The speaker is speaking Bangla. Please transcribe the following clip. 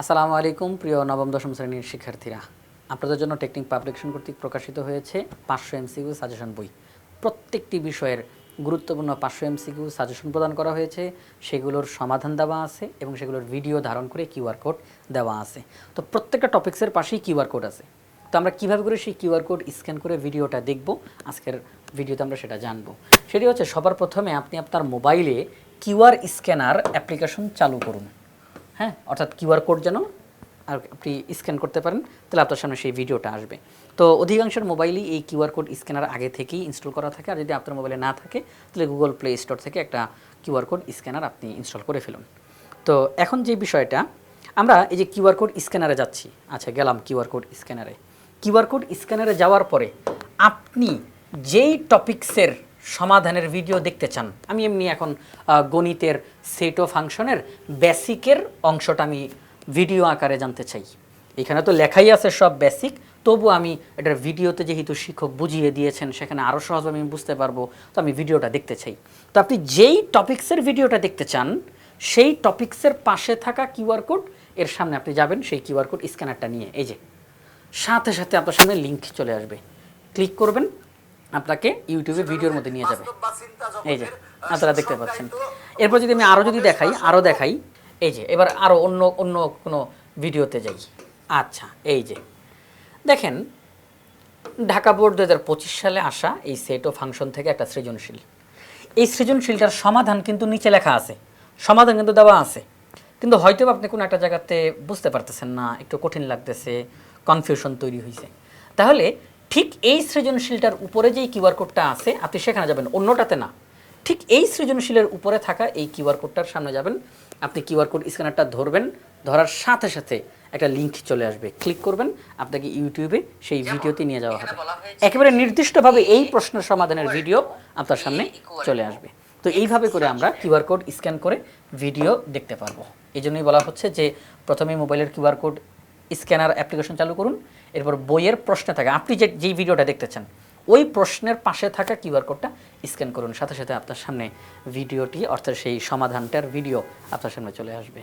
আসসালামু আলাইকুম, প্রিয় নবম, দশম শ্রেণির শিক্ষার্থীরা। আপনাদের জন্য টেকনিক পাবলিকেশন কর্তৃক প্রকাশিত হয়েছে পাঁচশো এমসিকিউ সাজেশন বই। প্রত্যেকটি বিষয়ের গুরুত্বপূর্ণ পাঁচশো এমসিকিউ সাজেশন প্রদান করা হয়েছে। সেগুলোর সমাধান দেওয়া আছে এবং সেগুলোর ভিডিও ধারণ করে কিউআর কোড দেওয়া আছে। তো প্রত্যেকটা টপিক্সের পাশেই কিউআর কোড আছে। তো আমরা কীভাবে করে সেই কিউআর কোড স্ক্যান করে ভিডিওটা দেখব? আজকের ভিডিওতে আমরা সেটা জানব। সেটি হচ্ছে, সবার প্রথমে আপনি আপনার মোবাইলে কিউআর স্ক্যানার অ্যাপ্লিকেশন চালু করুন। হ্যাঁ অর্থাৎ কিউআর কোড যেন আর আপনি স্ক্যান করতে পারেন, তাহলে আপনার সামনে সেই ভিডিওটা আসবে। তো অধিকাংশের মোবাইলই এই কিউআর কোড স্ক্যানার আগে থেকেই ইনস্টল করা থাকে, আর যদি আপনার মোবাইলে না থাকে, তাহলে গুগল প্লে স্টোর থেকে একটা কিউআর কোড স্ক্যানার আপনি ইনস্টল করে ফেলুন। তো এখন যে বিষয়টা, আমরা এই যে কিউআর কোড স্ক্যানারে যাচ্ছি আচ্ছা গেলাম কিউআর কোড স্ক্যানারে কিউআর কোড স্ক্যানারে যাওয়ার পরে আপনি যেই টপিক্সের সমাধানের ভিডিও দেখতে চান। আমি এমনি এখন গণিতের সেট ফাংশনের বেসিকের অংশটা আমি ভিডিও আকারে জানতে চাই। এখানে তো লেখাই আছে সব বেসিক তবু আমি এটার ভিডিওতে যেহেতু শিক্ষক বুঝিয়ে দিয়েছেন, সেখানে আরও সহজভাবে আমি বুঝতে পারব, তো আমি ভিডিওটা দেখতে চাই। তো আপনি যেই টপিক্সের ভিডিওটা দেখতে চান, সেই টপিক্সের পাশে থাকা কিউআর কোড এর সামনে আপনি যাবেন, সেই কিউআর কোড স্ক্যানারটা নিয়ে। এই যে, সাথে সাথে আপনার সামনে লিঙ্ক চলে আসবে। ক্লিক করবেন আপনাকে ইউটিউবে ভিডিওর মধ্যে নিয়ে যাবে। এই যে আপনারা দেখতে পাচ্ছেন। এরপর যদি আমি আরও যদি দেখাই আরও দেখাই এই যে এবার আরও অন্য অন্য কোনো ভিডিওতে যাই। আচ্ছা এই যে দেখেন ঢাকা বোর্ড দু হাজার পঁচিশ সালে আসা এই সেট ও ফাংশন থেকে একটা সৃজনশীল। এই সৃজনশীলটার সমাধান কিন্তু নিচে লেখা আছে। সমাধান কিন্তু দেওয়া আছে। কিন্তু হয়তো আপনি কোনো একটা জায়গাতে বুঝতে পারতেছেন না একটু কঠিন লাগতেছে কনফিউশন তৈরি হয়েছে তাহলে ঠিক এই সৃজনশীলটার উপরে যেই কিউআর কোডটা আছে আপনি সেখানে যাবেন অন্যটাতে না। ঠিক এই সৃজনশীলের উপরে থাকা এই কিউআর কোডটার সামনে যাবেন আপনি কিউআর কোড স্ক্যানারটা ধরবেন ধরার সাথে সাথে একটা লিঙ্ক চলে আসবে। ক্লিক করবেন আপনাকে ইউটিউবে সেই ভিডিওতে নিয়ে যাওয়া হবে। একেবারে নির্দিষ্টভাবে এই প্রশ্নের সমাধানের ভিডিও আপনার সামনে চলে আসবে। তো এইভাবে করে আমরা কিউআর কোড স্ক্যান করে ভিডিও দেখতে পারব। এই জন্যই বলা হচ্ছে যে প্রথমে মোবাইলের কিউআর কোড স্ক্যানার অ্যাপ্লিকেশন চালু করুন এরপর বইয়ের প্রশ্নে থাকে, আপনি যে, যেই ভিডিওটা দেখতে চান ওই প্রশ্নের পাশে থাকা কিউআর কোডটা স্ক্যান করুন। সাথে সাথে আপনার সামনে ভিডিওটি, অর্থাৎ সেই সমাধানটার ভিডিও আপনার সামনে চলে আসবে।